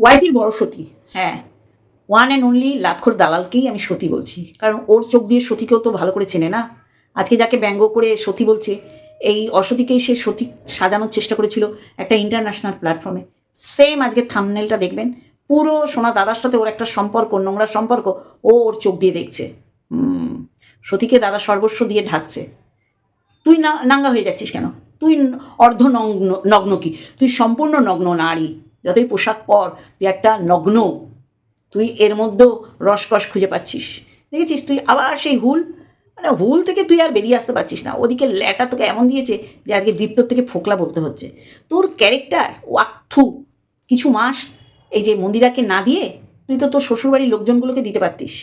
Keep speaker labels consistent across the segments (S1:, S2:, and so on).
S1: ওয়াইটির বড় সতী। হ্যাঁ ওয়ান অ্যান্ড অনলি লাতখোর দালালকেই আমি সতী বলছি। কারণ ওর চোখ দিয়ে সতীকেও তো ভালো করে চেনে না। আজকে যাকে ব্যঙ্গ করে সতী বলছে, এই অসতীকেই সে সতী সাজানোর চেষ্টা করেছিল একটা ইন্টারন্যাশনাল প্ল্যাটফর্মে সেম আজকে থামনেলটা দেখবেন, পুরো সোনা দাদার সাথে ওর একটা সম্পর্ক নোংরা সম্পর্ক, ও ওর চোখ দিয়ে দেখছে। সতীকে দাদা সর্বস্ব দিয়ে ঢাকছে। তুই না, নাঙ্গা হয়ে যাচ্ছিস কেন? তুই অর্ধ নগ্ন নগ্ন কি? তুই সম্পূর্ণ নগ্ন নারী। যতই পোশাক পর, তুই একটা নগ্ন, তুই এর মধ্যেও রসকস খুঁজে পাচ্ছিস। দেখেছিস তুই আবার সেই হুল? মানে হুল থেকে তুই আর বেরিয়ে আসতে পারছিস না। ওদিকে ল্যাটা তোকে এমন দিয়েছে যে আজকে দীপ্তর থেকে ফোকলা বলতে হচ্ছে। তোর ক্যারেক্টার ওয়াক্থু, কিছু মাস এই যে মন্দিরাকে না দিয়ে তুই তো তোর শ্বশুরবাড়ির লোকজনগুলোকে দিতে পারতিস।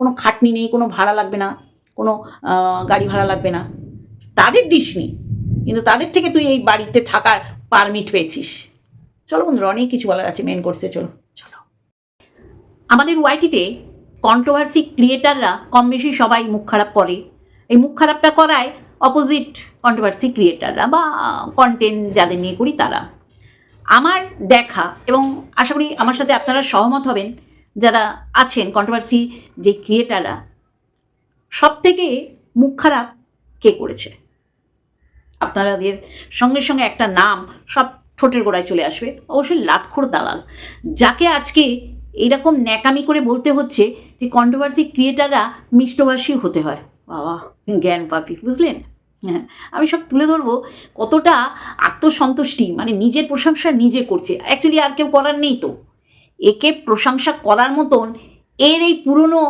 S1: কোনো খাটনি নেই, কোনো ভাড়া লাগবে না, কোনো গাড়ি ভাড়া লাগবে না। তাদের দিসনি, কিন্তু তাদের থেকে তুই এই বাড়িতে থাকার পারমিট পেয়েছিস। চলো বন্ধুরা, অনেক কিছু বলার আছে মেন কোর্সে চলো চলো। আমাদের ওয়াইটিতে কন্ট্রোভার্সি ক্রিয়েটাররা কম বেশি সবাই মুখ খারাপ করে। এই মুখ খারাপটা করায় অপোজিট কন্ট্রোভার্সি ক্রিয়েটাররা বা কন্টেন্ট যাদের নিয়ে করি তারা। আমার দেখা এবং আশা করি আমার সাথে আপনারা সহমত হবেন, যারা আছেন কন্ট্রোভার্সি যে ক্রিয়েটাররা সব থেকে মুখ খারাপ কে করেছে? আপনাদের সঙ্গে সঙ্গে একটা নাম, সব ঠোঁটের গোড়ায় চলে আসবে। অবশ্যই লাতখোর দালাল। যাকে আজকে এরকম ন্যাকামি করে বলতে হচ্ছে যে কন্ট্রোভার্সি ক্রিয়েটাররা মিষ্টভাষী হতে হয়। বাবা, জ্ঞান পাপি, বুঝলেন? হ্যাঁ আমি সব তুলে ধরবো কতটা আত্মসন্তুষ্টি মানে নিজের প্রশংসা নিজে করছে। অ্যাকচুয়ালি আর কেউ করার নেই তো। একে প্রশংসা করার মতন এর এই পুরনো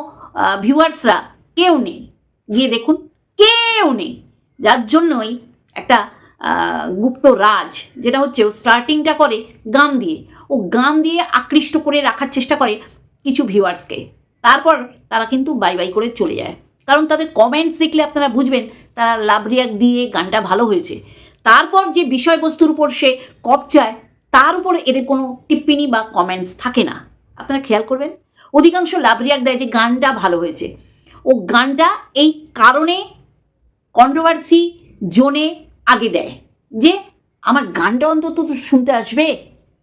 S1: ভিউয়ার্সরা কেউ নেই। গিয়ে দেখুন, কেউ নেই। যার জন্যই একটা গুপ্ত রাজ, যেটা হচ্ছে ও স্টার্টিংটা করে গান দিয়ে। ও গান দিয়ে আকৃষ্ট করে রাখার চেষ্টা করে কিছু ভিউয়ার্সকে তারপর তারা কিন্তু বাই বাই করে চলে যায়। কারণ তাদের কমেন্টস দেখলে আপনারা বুঝবেন, তারা লাভ রিয়াক্ট দিয়ে গানটা ভালো হয়েছে। তারপর যে বিষয়বস্তুর উপর সে কপ চায় তার উপর এদের কোনো টিপ্পিনি বা কমেন্টস থাকে না। আপনারা খেয়াল করবেন? অধিকাংশ লাভ রিয়াক্ট দেয় যে গানটা ভালো হয়েছে। ও গানটা এই কারণে কন্ট্রোভার্সি জোনে আগে দেয়। যে আমার গানটা অন্তত তো শুনতে আসবে।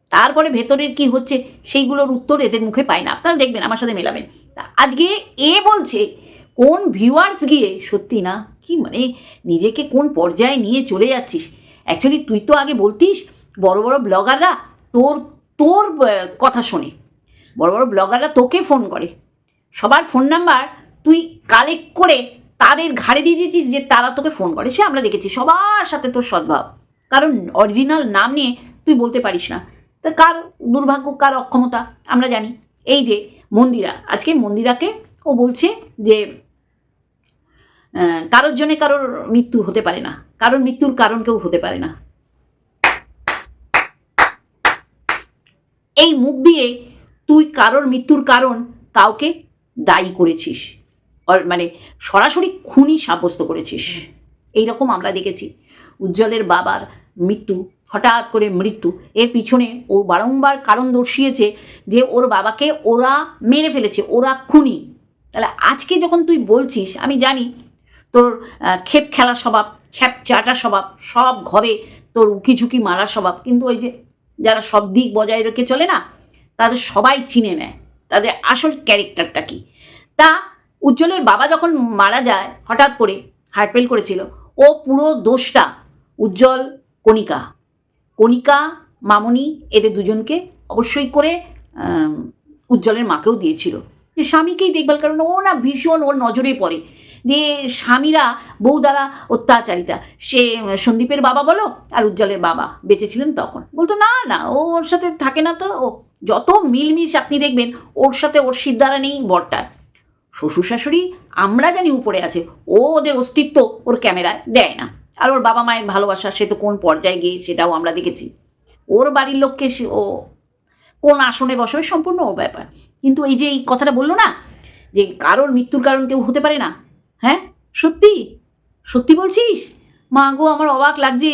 S1: তারপরে ভেতরের কি হচ্ছে সেইগুলোর উত্তর এদের মুখে পায় না। আপনারা দেখবেন, আমার সাথে মেলাবেন। তা আজকে এ বলছে, কোন ভিউয়ার্স গিয়ে, সত্যি না? কি মানে? নিজেকে কোন পর্যায়ে নিয়ে চলে যাচ্ছিস? অ্যাকচুয়ালি তুই তো আগে বলতিস, বড় বড় ব্লগাররা তোর তোর কথা শোনে। বড় বড় ব্লগাররা তোকে ফোন করে। সবার ফোন নাম্বার তুই কালেক্ট করে তাদের ঘাড়ে দিয়ে দিয়েছিস যে তারা তোকে ফোন করে, সে আমরা দেখেছি। সবার সাথে তোর সদ্ভাব। কারণ অরিজিনাল নাম নিয়ে তুই বলতে পারিস না। তা কার দুর্ভাগ্য, কার অক্ষমতা, আমরা জানি। এই যে মন্দিরা, আজকে মন্দিরাকে ও বলছে যে কারোর জন্যে কারোর মৃত্যু হতে পারে না। কারোর মৃত্যুর কারণ কেউ হতে পারে না। এই মুখ দিয়ে তুই কারোর মৃত্যুর কারণ কাউকে দায়ী করেছিস। মানে সরাসরি খুনি সাব্যস্ত করেছিস। এই রকম আমরা দেখেছি। উজ্জ্বলের বাবার মৃত্যু হঠাৎ করে মৃত্যু। এর পিছনে ও বারংবার কারণ দর্শিয়েছে যে ওর বাবাকে ওরা মেরে ফেলেছে ওরা খুনি। তাহলে আজকে যখন তুই বলছিস আমি জানি তোর খেপ খেলা স্বভাব ছ্যাপ চাটা স্বভাব সব ঘরে তোর উকিঝুঁকি মারা স্বভাব। কিন্তু ওই যে যারা সব দিক বজায় রেখে চলে না তাদের সবাই চিনে নেয়। তাদের আসল ক্যারেক্টারটা কি? তা উজ্জ্বলের বাবা যখন মারা যায়, হঠাৎ করে হার্ট ফেল করেছিল, ও পুরো দোষটা উজ্জ্বল, কণিকা। কণিকা, মামনি, এদের দুজনকে অবশ্যই করে উজ্জ্বলের মাকেও দিয়েছিল। যে স্বামীকেই দেখভাল কারণ ও না ভীষণ ওর নজরে পড়ে। যে স্বামীরা বউ দ্বারা অত্যাচারিতা, সে সন্দীপের বাবা বলো, আর উজ্জ্বলের বাবা বেঁচে ছিলেন তখন। বলতো, না না ওর সাথে থাকে না তো, ও যত মিলমিশ আপনি দেখবেন, ওর সাথে ওর সিদ্ধারা নেই, বরটার। শ্বশুর শাশুড়ি আমরা জানি উপরে আছে। ও ওদের অস্তিত্ব ওর ক্যামেরায় দেয় না। আর ওর বাবা মায়ের ভালোবাসা, সে তো কোন পর্যায়ে গিয়ে সেটাও আমরা দেখেছি। ওর বাড়ির লোককে সে ও কোন আসনে বসবে সম্পূর্ণ ওর ব্যাপার। কিন্তু এই যে এই কথাটা বলল না, যে কারোর মৃত্যুর কারণ কেউ হতে পারে না হ্যাঁ? সত্যি? সত্যি বলছিস? মা গো, আমার অবাক লাগছে।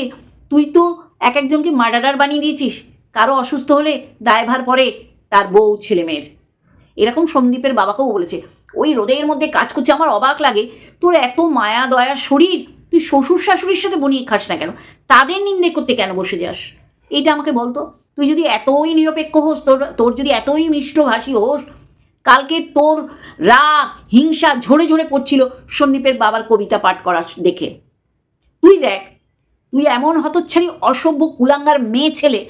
S1: তুই তো এক একজনকে মার্ডারার বানিয়ে দিয়েছিস। কারও অসুস্থ হলে দায়ভার পরে তার বউ ছেলে মেয়ের এরকম সন্দীপের বাবাকেও বলেছে। ওই রোদের মধ্যে কাজ করছে, আমার অবাক লাগে। তোর এত মায়া, দয়া, শরীর, তুই শ্বশুর শাশুড়ির সাথে বনিয়ে খাস না কেন? তাদের নিন্দে করতে কেন বসে যাস? এটা আমাকে বলতো? তুই যদি এতই নিরপেক্ষ হোস, তোর তোর যদি এতই মিষ্টভাষী হোস কালকে তোর রাগ, হিংসা ঝরে ঝরে পড়ছিল সন্দীপের বাবার কবিতা পাঠ করা দেখে। তুই দেখ, তুই এমন হতচ্ছাড়ি, অসভ্য, কুলাঙ্গার মেয়ে ছেলে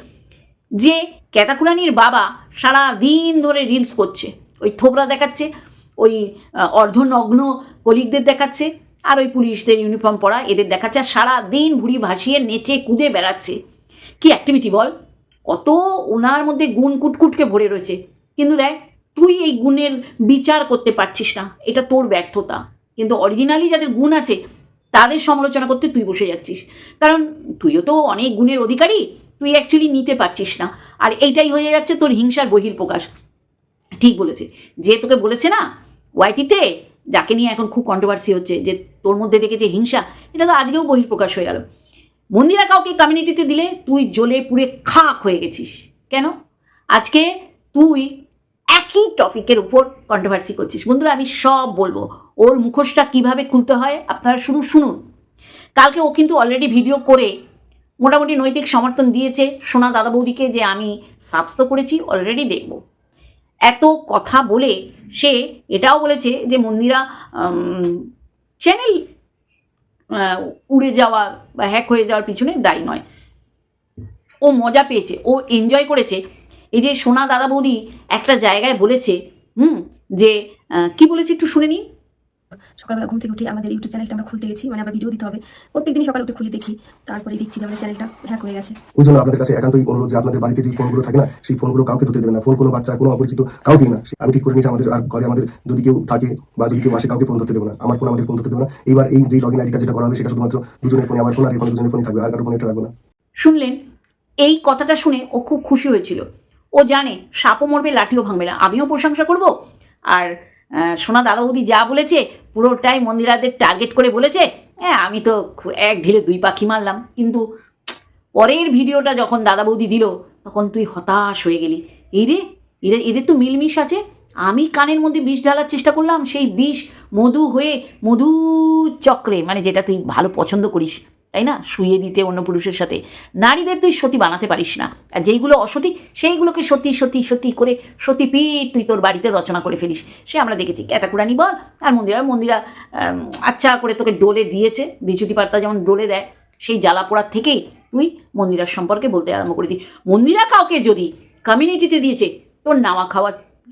S1: যে ক্যাতাকুরানির বাবা সারা দিন ধরে রিলস করছে, ওই থোবরা দেখাচ্ছে ওই অর্ধনগ্ন কলিগদের দেখাচ্ছে, আর ওই পুলিশদের ইউনিফর্ম পরা এদের দেখাচ্ছে, আর সারা দিন ভুড়ি ভাসিয়ে নেচে কুদে বেড়াচ্ছে। কি অ্যাক্টিভিটি বল? কত ওনার মধ্যে গুণ কুটকুটকে ভরে রয়েছে। কিন্তু দেখ, তুই এই গুণের বিচার করতে পারছিস না, এটা তোর ব্যর্থতা। কিন্তু অরিজিনালি যাদের গুণ আছে, তাদের সমালোচনা করতে তুই বসে যাচ্ছিস। কারণ তুইও তো অনেক গুণের অধিকারী, তুই অ্যাকচুয়ালি নিতে পারছিস না। আর এইটাই হয়ে যাচ্ছে তোর হিংসার বহির্প্রকাশ ঠিক বলেছে। যে তোকে বলেছে না ওয়াইটিতে যাকে নিয়ে এখন খুব কন্ট্রোভার্সি হচ্ছে, যে তোর মধ্যে দেখেছে হিংসা, এটা তো আজকেও বহির্প্রকাশ হয়ে গেল। মন্দিরা কাউকে কমিউনিটিতে দিলে তুই জ্বলে পুড়ে খাক হয়ে গেছিস। কেন? আজকে তুই একই টপিকের উপর কন্ট্রোভার্সি করছিস। বন্ধুরা, আমি সব বলব। ওর মুখোশটা কীভাবে খুলতে হয়, আপনারা শুরু শুনুন। কালকে ও কিন্তু অলরেডি ভিডিও করে মোটামুটি নৈতিক সমর্থন দিয়েছে। সোনা দাদা বৌদিকে যে আমি সাবস্ত করেছি অলরেডি দেখব। এত কথা বলে সে এটাও বলেছে যে মন্দিরা চ্যানেল উড়ে যাওয়ার বা হ্যাক হয়ে যাওয়ার পিছনে দায়ী নয়। ও মজা পেয়েছে, ও এনজয় করেছে। এই যে সোনা দাদা বৌদি একটা জায়গায় বলেছে, হুম, যে কি বলেছে একটু শুনে নিন
S2: সকালবেলা ঘুম থেকে উঠে আমাদের ইউটিউব চ্যানেলটা আমরা খুলতে গেছি মানে আবার ভিডিও দিতে হবে। প্রত্যেকদিন সকালে উঠে খুলে দেখি তারপরে দেখছি যে আমাদের চ্যানেলটা হ্যাক হয়ে গেছে।
S3: ওই জন্য আপনাদের কাছে একান্তই অনুরোধ যে আপনাদের বাড়িতে যে ফোনগুলো থাকে না সেই ফোনগুলো কাউকে ধরতে দেবেন না। ফোন কোনো বাচ্চা কোনো অপরিচিত কাউকেই না। আমি ঠিক করে নিয়েছি আমাদের আর ঘরে আমাদের যদি কেউ থাকে বা যদি কেউ আসে কাউকে ফোন ধরতে দেবো না। আমার ফোন আমাদের ফোন ধরতে দেবো না। এইবার এই যে লগ ইন আইডিটা যেটা করা হবে সেটা শুধুমাত্র দুজনের ফোনে আমার ফোন আর এই ফোনে দুজনের ফোনে থাকবে। আর কারও ফোনে এটা রাখব না।
S1: শুনলেন? এই কথাটা শুনে ও খুব খুশি হয়েছিল। ও জানে সাপও মরবে লাঠিও ভাঙবে না। আমিও প্রশংসা করব। আর সোনা দাদা বৌদি যা বলেছে, পুরোটাই মন্দিরাদের টার্গেট করে বলেছে। হ্যাঁ আমি তো এক ঢিলে দুই পাখি মারলাম। কিন্তু পরের ভিডিওটা যখন দাদা বৌদি দিল, তখন তুই হতাশ হয়ে গেলি। এই রে এদের এদের তো মিলমিশ আছে। আমি কানের মধ্যে বিষ ঢালার চেষ্টা করলাম, সেই বিষ মধু হয়ে মধু চক্রে মানে যেটা তুই ভালো পছন্দ করিস। তাই না? শুয়ে দিতে অন্য পুরুষের সাথে। নারীদের তুই সতী বানাতে পারিস না। আর যেইগুলো অসতী, সেইগুলোকে সতী সতী সতী করে সতীপীঠ তুই তোর বাড়িতে রচনা করে ফেলিস। সে আমরা দেখেছি। ক্যাতাকুরানি বল আর মন্দিরা মন্দিরা আচ্ছা করে তোকে ডোলে দিয়েছে। পাত্তা যেমন ডোলে দেয়, সেই জ্বালা পোড়ার থেকেই তুই মন্দিরার সম্পর্কে বলতে আরম্ভ করে দিস। মন্দিরা কাউকে যদি কমিউনিটিতে দিয়েছে, তোর নাওয়া খাওয়া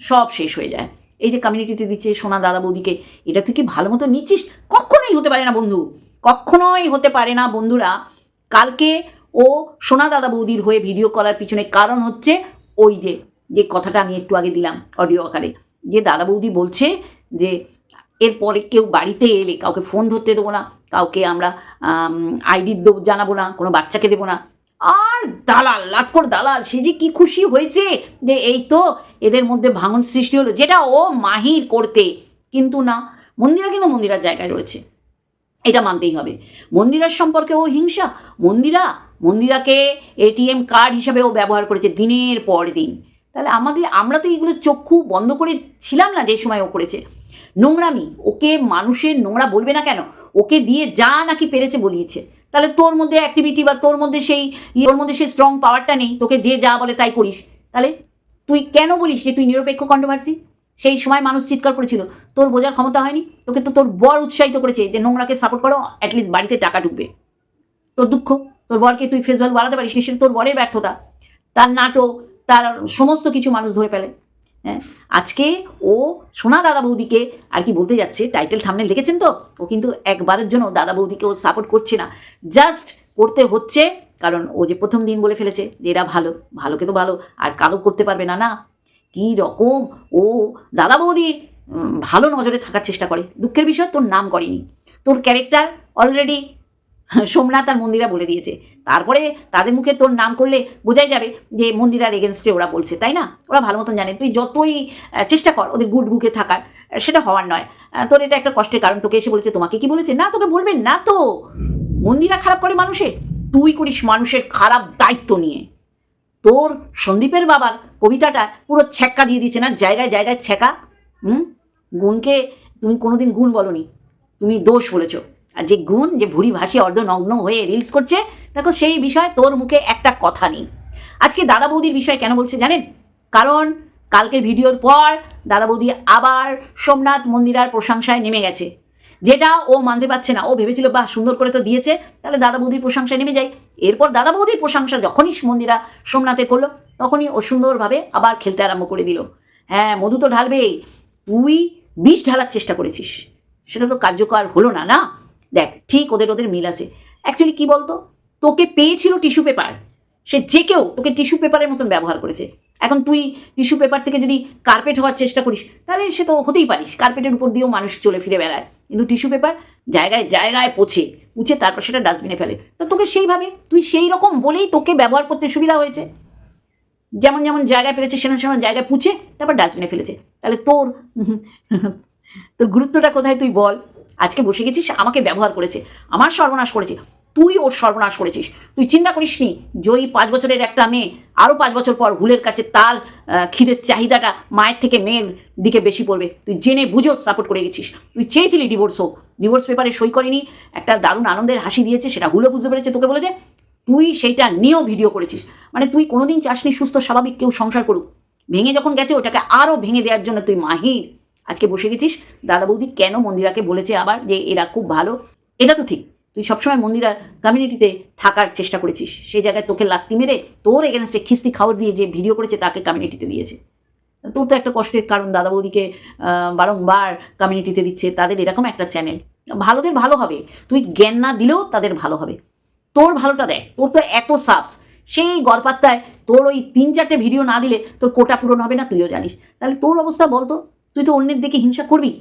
S1: সব শেষ হয়ে যায়। এই যে কমিউনিটিতে দিচ্ছে সোনা দাদা বৌদিকে, এটা তুই কি ভালো মতো নিচ্ছিস? কখনোই হতে পারে না বন্ধু। কখনোই হতে পারে না বন্ধুরা। কালকে ও সোনা দাদা বৌদির হয়ে ভিডিও করার পিছনে কারণ হচ্ছে ওই যে যে কথাটা আমি একটু আগে দিলাম অডিও আকারে। যে দাদা বৌদি বলছে যে, এরপরে কেউ বাড়িতে এলে কাউকে ফোন ধরতে দেবো না, কাউকে আমরা আইডি জানাব না, কোনো বাচ্চাকে দেবো না। আর দালাল, লাটকর দালাল, সে যে কি খুশি হয়েছে যে এই তো এদের মধ্যে ভাঙন সৃষ্টি হলো, যেটা ও মাহির করতে। কিন্তু না, মন্দিরা কিন্তু মন্দিরার জায়গায় রয়েছে। এটা মানতেই হবে। মন্দিরার সম্পর্কে ও হিংসা। মন্দিরা, মন্দিরাকে এটিএম কার্ড হিসাবে ও ব্যবহার করেছে দিনের পর দিন। তাহলে আমাদের, আমরা তো এইগুলো চক্ষু বন্ধ করে ছিলাম না যে সময় ও করেছে। নোংরামি, ওকে মানুষের নোংরা বলবে না কেন? ওকে দিয়ে যা নাকি পেরেছে বলিয়েছে। তাহলে তোর মধ্যে অ্যাক্টিভিটি বা তোর মধ্যে সেই তোর মধ্যে সেই স্ট্রং পাওয়ারটা নেই। তোকে যে যা বলে তাই করিস। তাহলে তুই কেন বলিস যে তুই নিরপেক্ষ কন্ট্রোভার্সি সেই সময় মানুষ চিৎকার করেছিল, তোর বোঝার ক্ষমতা হয়নি? তোকে তো তোর বর উৎসাহিত করেছে যে নোংরাকে সাপোর্ট করো অ্যাটলিস্ট বাড়িতে টাকা ঢুকবে। তোর দুঃখ? তোর বরকে তুই ফেস ভ্যালু বাড়াতে পারিস সেটা তোর বরের ব্যর্থতা, তার নাটক, তার সমস্ত কিছু মানুষ ধরে ফেলে। হ্যাঁ আজকে ও সোনা দাদা বৌদিকে আর কি বলতে যাচ্ছে টাইটেল থামনে লিখেছেন তো? ও কিন্তু একবারের জন্য দাদা বৌদিকে ও সাপোর্ট করছে না। জাস্ট করতে হচ্ছে, কারণ ও যে প্রথম দিন বলে ফেলেছে যে এরা ভালো, ভালোকে তো ভালো, আর কালো করতে পারবে না না। কী রকম? ও দাদা বৌদির ভালো নজরে থাকার চেষ্টা করে। দুঃখের বিষয়, তোর নাম করেনি। তোর ক্যারেক্টার অলরেডি সোমনাথ আর মন্দিরা বলে দিয়েছে। তারপরে তাদের মুখে তোর নাম করলে বোঝাই যাবে যে মন্দিরার এগেনস্টে ওরা বলছে, তাই না? ওরা ভালো মতন জানে। তুই যতই চেষ্টা কর ওদের গুড বুকে থাকার সেটা হওয়ার নয়। তোর এটা একটা কষ্টের কারণ। তোকে এসে বলেছে, তোমাকে কি বলেছে? না, তোকে বলবেন না তো। মন্দিরা খারাপ করে মানুষের। তুই করিস মানুষের খারাপ দায়িত্ব নিয়ে। তোর সন্দীপের বাবার কবিতাটা পুরো ছ্যাক্কা দিয়ে দিচ্ছে না? জায়গায় জায়গায় ছ্যাঁকা হুম? গুণকে তুমি কোনোদিন গুণ বলনি। তুমি দোষ বলেছ। আর যে গুণ, যে ভুড়ি ভাসি অর্ধনগ্ন হয়ে রিলস করছে, দেখো সেই বিষয়ে তোর মুখে একটা কথা নেই। আজকে দাদা বৌদির বিষয়ে কেন বলছে জানেন? কারণ কালকের ভিডিওর পর দাদা বৌদি আবার সোমনাথ মন্দিরার প্রশংসায় নেমে গেছে। যেটা ও মানতে পারছে না, ও ভেবেছিল, বাহ, সুন্দর করে তো দিয়েছে। তাহলে দাদা বৌদির প্রশংসা নেমে যায়। এরপর দাদা বৌদির প্রশংসা যখনই মন্দিরা সোমনাথে করল, তখনই ও সুন্দরভাবে আবার খেলতে আরম্ভ করে দিল। হ্যাঁ মধু তো ঢালবেই। তুই বিষ ঢালার চেষ্টা করেছিস। সেটা তো কার্যকর হলো না না? দেখ, ঠিক ওদের ওদের মিল আছে। অ্যাকচুয়ালি কি বলতো? তোকে পেয়েছিল টিস্যু পেপার। সে যে কেউ তোকে টিস্যু পেপারের মতন ব্যবহার করেছে। এখন তুই টিস্যু পেপার থেকে যদি কার্পেট হওয়ার চেষ্টা করিস, তাহলে সে তো হতেই পারিস। কার্পেটের উপর দিয়েও মানুষ চলে ফিরে বেড়ায়। কিন্তু টিস্যু পেপার জায়গায় জায়গায় পচে পুছে তারপর সেটা ডাস্টবিনে ফেলে। তা তোকে সেইভাবে, তুই সেই রকম বলেই তোকে ব্যবহার করতে সুবিধা হয়েছে। যেমন যেমন জায়গায় পেরেছে, সেমন সেমন জায়গায় পুছে তারপর ডাস্টবিনে ফেলেছে। তাহলে তোর তোর গুরুত্বটা কোথায় তুই বল? আজকে বসে গেছিস, আমাকে ব্যবহার করেছে, আমার সর্বনাশ করেছে। তুই ওর সর্বনাশ করেছিস। তুই চিন্তা করিস নি যে ওই পাঁচ বছরের একটা মেয়ে আরও পাঁচ বছর পর হুলের কাছে তার খিদের চাহিদাটা মায়ের থেকে মেয়ের দিকে বেশি পড়বে। তুই জেনে বুঝেও সাপোর্ট করে গেছিস। তুই চেয়েছিলি ডিভোর্স হোক। ডিভোর্স পেপারে সই করেনি, একটা দারুণ আনন্দের হাসি দিয়েছে, সেটা হুলো বুঝতে পেরেছে, তোকে বলেছে। তুই সেইটা নিয়েও ভিডিও করেছিস। মানে তুই কোনোদিন চাসনি সুস্থ, স্বাভাবিক কেউ সংসার করুক। ভেঙে যখন গেছে, ওটাকে আরও ভেঙে দেওয়ার জন্য তুই মাহির। আজকে বসে গেছিস। দাদা বৌদি কেন মন্দিরাকে বলেছে আবার যে এরা খুব ভালো? এটা তো ঠিক। তুই সবসময় মন্দিরার কমিউনিটিতে থাকার চেষ্টা করেছিস। সেই জায়গায় তোকে লাত্তি মেরে তোর এগেনস্টে খিস্তি খাওয়ার দিয়ে যে ভিডিও করেছে তাকে কমিউনিটিতে দিয়েছে। তোর তো একটা কষ্টের কারণ দাদা বৌদিকে বারংবার কমিউনিটিতে দিচ্ছে, তাদের এরকম একটা চ্যানেল ভালোদের ভালো হবে, তুই জ্ঞান না দিলেও তাদের ভালো হবে। তোর ভালোটা দেখ, তোর তো এত সাবস সেই গড়পাত্তায় তোর ওই তিন চারটে ভিডিও না দিলে তোর কোটা পূরণ হবে না, তুইও জানিস। তাহলে তোর অবস্থা বলতো, তুই তো অন্যের দিকে হিংসা করবি।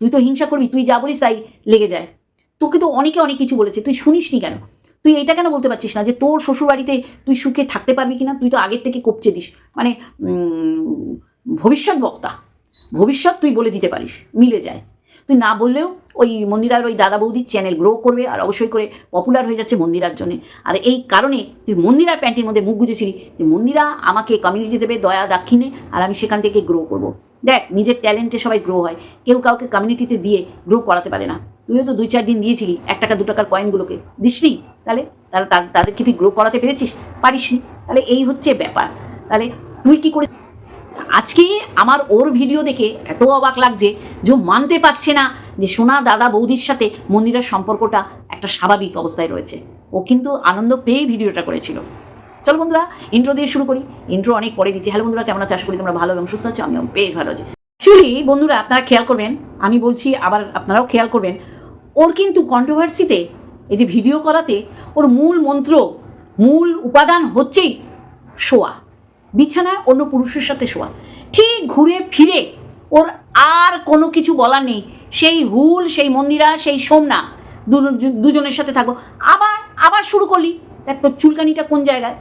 S1: তুই তো হিংসা করবি, তুই যা বলিস তাই লেগে যায়। তোকে তো অনেকে অনেক কিছু বলেছে, তুই শুনিসনি কেন? তুই এটা কেন বলতে পারছিস না যে তোর শ্বশুরবাড়িতে তুই সুখে থাকতে পারবি কিনা? তুই তো আগের থেকে কপচে দিস। মানে ভবিষ্যৎ বক্তা, ভবিষ্যৎ তুই বলে দিতে পারিস, মিলে যায়। তুই না বললেও ওই মন্দিরার ওই দাদা বৌদির চ্যানেল গ্রো করবে আর অবশ্যই করে পপুলার হয়ে যাচ্ছে মন্দিরার জন্য। আর এই কারণে তুই মন্দিরার প্যান্টের মধ্যে মুখ গুজেছিলি মন্দিরা আমাকে কমিউনিটি দেবে দয়া দাক্ষিণে আর আমি সেখান থেকে গ্রো করব। দেখ, নিজের ট্যালেন্টে সবাই গ্রো হয়। কেউ কাউকে কমিউনিটিতে দিয়ে গ্রো করাতে পারে না। তুইও তো দুই চার দিন দিয়েছিলি এক টাকা, দু টাকার কয়েনগুলোকে দিসনি? তাহলে তারা তাদের- তাদেরকে তুই গ্রো করাতে পেরেছিস? পারিসনি। তাহলে এই হচ্ছে ব্যাপার। তাহলে তুই কি করে আজকে আমার ওর ভিডিও দেখে এত অবাক লাগছে যে মানতে পারছে না। যে সোনা দাদা বৌদির সাথে মন্দিরের সম্পর্কটা একটা স্বাভাবিক অবস্থায় রয়েছে। ও কিন্তু আনন্দ পেয়েই ভিডিওটা করেছিল। চলো বন্ধুরা ইন্ট্রো দিয়ে শুরু করি। ইন্ট্রো অনেক পরে দিচ্ছি। হ্যালো বন্ধুরা, কেমন আশা করি তোমরা ভালো এবং সুস্থ আছো। আমিও বেশ ভালো আছি। অ্যাকচুয়ালি বন্ধুরা, আপনারা খেয়াল করবেন, আমি বলছি আবার আপনারাও খেয়াল করবেন, ওর কিন্তু কন্ট্রোভার্সিতে এই যে ভিডিও করাতে ওর মূল মন্ত্র, মূল উপাদান হচ্ছেই শোয়া। বিছানায় অন্য পুরুষের সাথে শোয়া। ঠিক ঘুরে ফিরে ওর আর কোনো কিছু বলার নেই। সেই হুল, সেই মন্দিরা, সেই সোমনা দুজনের সাথে থাকব। আবার আবার শুরু করলি। দেখ তোর চুলকানিটা কোন জায়গায়?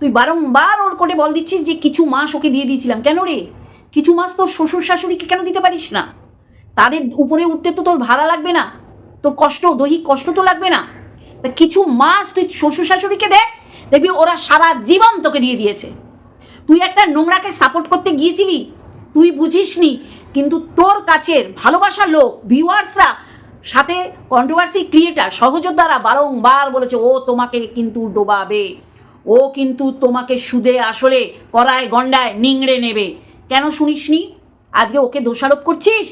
S1: তুই বারংবার ওর কোটে বল দিচ্ছিস যে কিছু মাস ওকে দিয়ে দিয়েছিলাম। কেন রে? কিছু মাস তোর শ্বশুর শাশুড়িকে কেন দিতে পারিস না? তাদের উপরে উঠতে তো তোর ভাড়া লাগবে না। তোর কষ্ট, দৈহিক কষ্ট তো লাগবে না। তা কিছু মাস তুই শ্বশুর শাশুড়িকে দে, দেখবি ওরা সারা জীবন তোকে দিয়ে দিয়েছে। তুই একটা নোংরাকে সাপোর্ট করতে গিয়েছিলি? তুই বুঝিসনি কিন্তু তোর কাছের ভালোবাসার লোক ভিউয়ার্সরা সাথে কন্ট্রোভার্সি ক্রিয়েটার সহযোদ্ধারা বারংবার বলেছে, ও তোমাকে কিন্তু ডোবাবে। ও কিন্তু তোমাকে সুদে আসলে করায় গন্ডায় নিংড়ে নেবে। কেন শুনিসনি? আজকে ওকে দোষারোপ করছিস?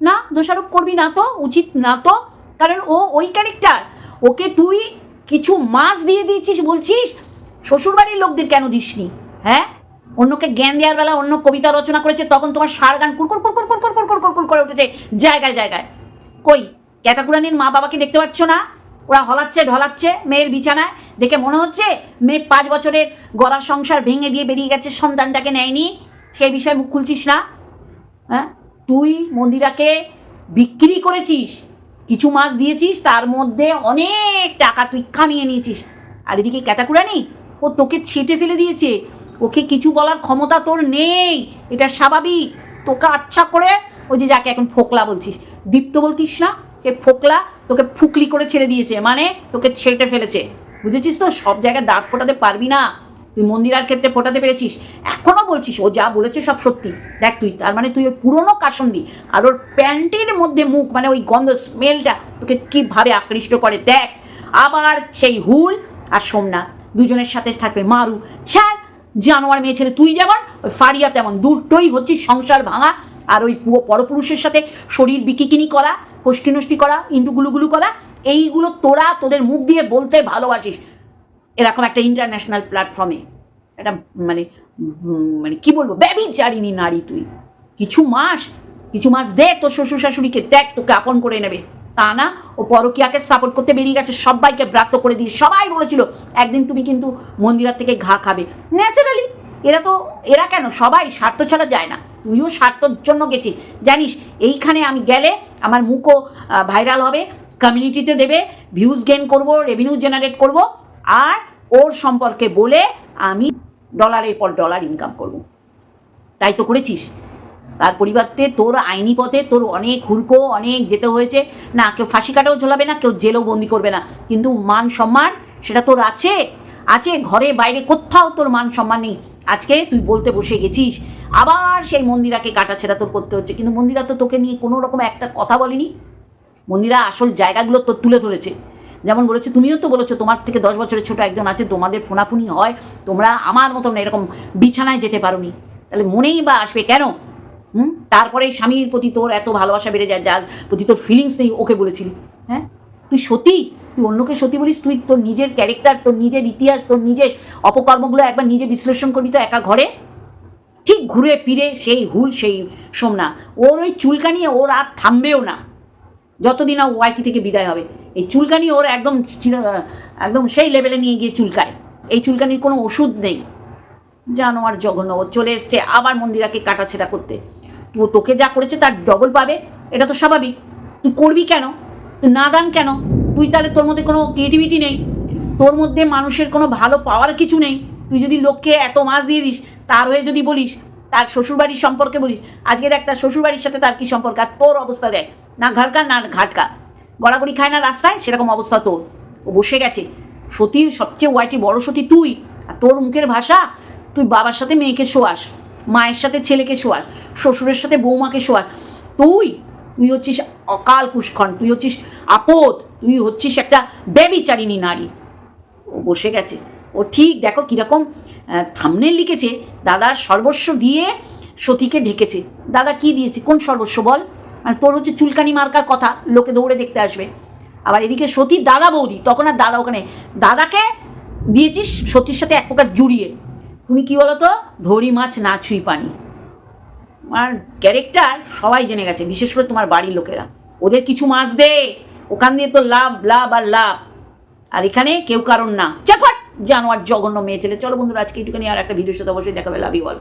S1: না, দোষারোপ করবি না তো, উচিত না তো। কারণ ও ওই ক্যারেক্টার ওকে তুই কিছু মাছ দিয়ে দিয়েছিস বলছিস? শ্বশুরবাড়ির লোকদের কেন দিসনি? হ্যাঁ? অন্যকে জ্ঞান দেওয়ার বেলা অন্য কবিতা রচনা করেছে, তখন তোমার সার গান কুরকুর কুরকুর কুরকুর কুরকুর কুরকুর করে উঠেছে, জায়গায় জায়গায়। কই? ক্যাটাকুরানির মা বাবাকে দেখতে পাচ্ছ না? ওরা হলাচ্ছে, ঢলাচ্ছে মেয়ের বিছানায়। দেখে মনে হচ্ছে মেয়ে পাঁচ বছরের গড়া সংসার ভেঙে দিয়ে বেরিয়ে গেছে, সন্তানটাকে নেয়নি। সেই বিষয়ে মুখ খুলছিস না? হ্যাঁ? তুই মন্দিরাকে বিক্রি করেছিস, কিছু মাছ দিয়েছিস, তার মধ্যে অনেক টাকা তুই কামিয়ে নিয়েছিস। আর এদিকে ক্যাতাকুরানি, ও তোকে ছেটে ফেলে দিয়েছে। ওকে কিছু বলার ক্ষমতা তোর নেই, এটা স্বাভাবিক। তোকে আচ্ছা করে, ওই যে যাকে এখন ফোকলা বলছিস, দীপ্ত বলতিস না? সে ফোকলা? তোকে ফুকলি করে ছেড়ে দিয়েছে। মানে? তোকে ছেটে ফেলেছে। বুঝেছিস তো? সব জায়গায় দাঁত ফোটাতে পারবি না। তুই মন্দিরার ক্ষেত্রে ফোটাতে পেরেছিস। এখনও বলছিস, ও যা বলেছে সব সত্যি। দেখ তুই, তার মানে তুই ওই পুরনো কাসন্দি। আর ওর প্যান্টের মধ্যে মুখ মানে ওই গন্ধ স্মেলটা তোকে কীভাবে আকৃষ্ট করে? দেখ, আবার সেই হুল আর সোমনাথ, দুজনের সাথে থাকবে মারু। ছ্যার জানোয়ার মেয়ে ছেলে, তুই যেমন, ওই ফারিয়া তেমন। দুটোই হচ্ছে সংসার ভাঙা, আর ওই পরপুরুষের সাথে শরীর বিকিকিনি করা নষ্টি করা ইন্টু গুলুগুলু করা, এইগুলো তোরা তোদের মুখ দিয়ে বলতে ভালোবাসিস। এরকম একটা ইন্টারন্যাশনাল প্ল্যাটফর্মে একটা মানে মানে কি বলব ব্যবিচারিণী নারী তুই। কিছু মাস কিছু মাস দে তোর শ্বশুর শাশুড়িকে, দেখ তোকে আপন করে নেবে। তা না। ও পরকিয়াকে সাপোর্ট করতে বেরিয়ে গেছে। সবাইকে ব্রাত্য করে দিয়ে সবাই বলেছিল, একদিন তুমি কিন্তু মন্দিরার থেকে ঘা খাবে। ন্যাচারালি এরা তো, এরা কেন? সবাই স্বার্থ ছাড়া যায় না। তুইও স্বার্থর জন্য গেছিস। জানিস, এইখানে আমি গেলে আমার মুখও ভাইরাল হবে কমিউনিটিতে দেবে ভিউজ গেন করব রেভিনিউ জেনারেট করব, আর ওর সম্পর্কে বলে আমি ডলারের পর ডলার ইনকাম করব। তাই তো করেছিস? তার পরিবর্তে তোর আইনি পথে তোর অনেক হুড়কো, অনেক যেতে হয়েছে। না, কেউ ফাঁসি কাটাও ঝোলাবে না, কেউ জেলেও বন্দি করবে না। কিন্তু মান সম্মান, সেটা তোর আছে। আছে, ঘরে বাইরে কোথাও তোর মান সম্মান নেই। আজকে তুই বলতে বসে গেছিস, আবার সেই মন্দিরাকে কাটাছেড়া তোর করতে হচ্ছে। কিন্তু মন্দিরা তো তোকে নিয়ে কোনো রকম একটা কথা বলেনি। মন্দিরা আসল জায়গাগুলো তো তুলে ধরেছে। যেমন বলেছে, তুমিও তো বলেছ, তোমার থেকে দশ বছরের ছোট একজন আছে, তোমাদের ফোনাফুনি হয়, তোমরা আমার মতন এরকম বিছানায় যেতে পারোনি। তাহলে মনেই বা আসবে কেন? হুম? তারপরে স্বামীর প্রতি তোর এত ভালোবাসা বেড়ে যায়, যার প্রতি তোর ফিলিংস নেই, ওকে বলেছিলি হ্যাঁ? তুই সত্যি তুই অন্যকে সত্যি বলিস, তুই তোর নিজের ক্যারেক্টার তোর নিজের ইতিহাস, তোর নিজের অপকর্মগুলো একবার নিজে বিশ্লেষণ করবি তো একা ঘরে? ঠিক ঘুরে ফিরে সেই হুল, সেই সোমনা, ওর ওই চুলকানি ওর আর থামবেও না। যতদিন না ওয়াইটি থেকে বিদায় হবে, এই চুলকানি ওর একদম একদম সেই লেভেলে নিয়ে গিয়ে চুলকায়। এই চুলকানির কোনো ওষুধ নেই। জানোয়ার জঘন্য, ও চলে এসছে আবার মন্দিরাকে কাটাছেড়া করতে। তোকে যা করেছে তার ডবল পাবে, এটা তো স্বাভাবিক। তুই করবি কেন? তুই নাদান কেন? তুই তাহলে তোর মধ্যে কোনো ক্রিয়েটিভিটি নেই। তোর মধ্যে মানুষের কোনো ভালো পাওয়ার কিছু নেই। তুই যদি লোককে এত মাছ দিয়ে দিস, তার হয়ে যদি বলিস, তার শ্বশুরবাড়ির সম্পর্কে বলিস আজকে দেখ তার শ্বশুরবাড়ির সাথে তার কি সম্পর্ক? আর তোর অবস্থা দেখ। না ঘাটকা না ঘাটকা। গড়াগড়ি খায় না রাস্তায়, সেরকম অবস্থা তোর। ও বসে গেছে। সতী সবচেয়ে ওয়াইটি বড় সতী তুই। আর তোর মুখের ভাষা, তুই বাবার সাথে মেয়েকে শোয়াস। মায়ের সাথে ছেলেকে শোয়াস, শ্বশুরের সাথে বৌমাকে শোয়াস। তুই তুই হচ্ছিস অকাল কুষ্খন তুই হচ্ছিস আপদ, তুই হচ্ছিস একটা ব্যবিচারিণী নারী। ও বসে গেছে। ও ঠিক, দেখো কীরকম থামনে লিখেছে, দাদার সর্বস্ব দিয়ে সতীকে ঢেকেছে। দাদা কি দিয়েছে? কোন সর্বস্ব বল? মানে তোর হচ্ছে চুলকানি মার্কার কথা, লোকে দৌড়ে দেখতে আসবে। আবার এদিকে সতীর দাদা বৌদি, তখন আর দাদা ওখানে, দাদাকে দিয়েছিস সতীর সাথে এক প্রকার জুড়িয়ে। তুমি কি বলো তো ধরি মাছ না ছুঁই পানি। আর ক্যারেক্টার সবাই জেনে গেছে, বিশেষ করে তোমার বাড়ির লোকেরা। ওদের কিছু মাছ দে, ওখান দিয়ে তো লাভ লাভ আর লাভ। আর এখানে কেউ কারণ না। চাফাট জানোয়ার জঘন্য মেয়ে ছেলে। চলো বন্ধুরা, আজকে একটুখানি আর একটা ভিডিওর সাথে অবশ্যই দেখাবে। লাভই অল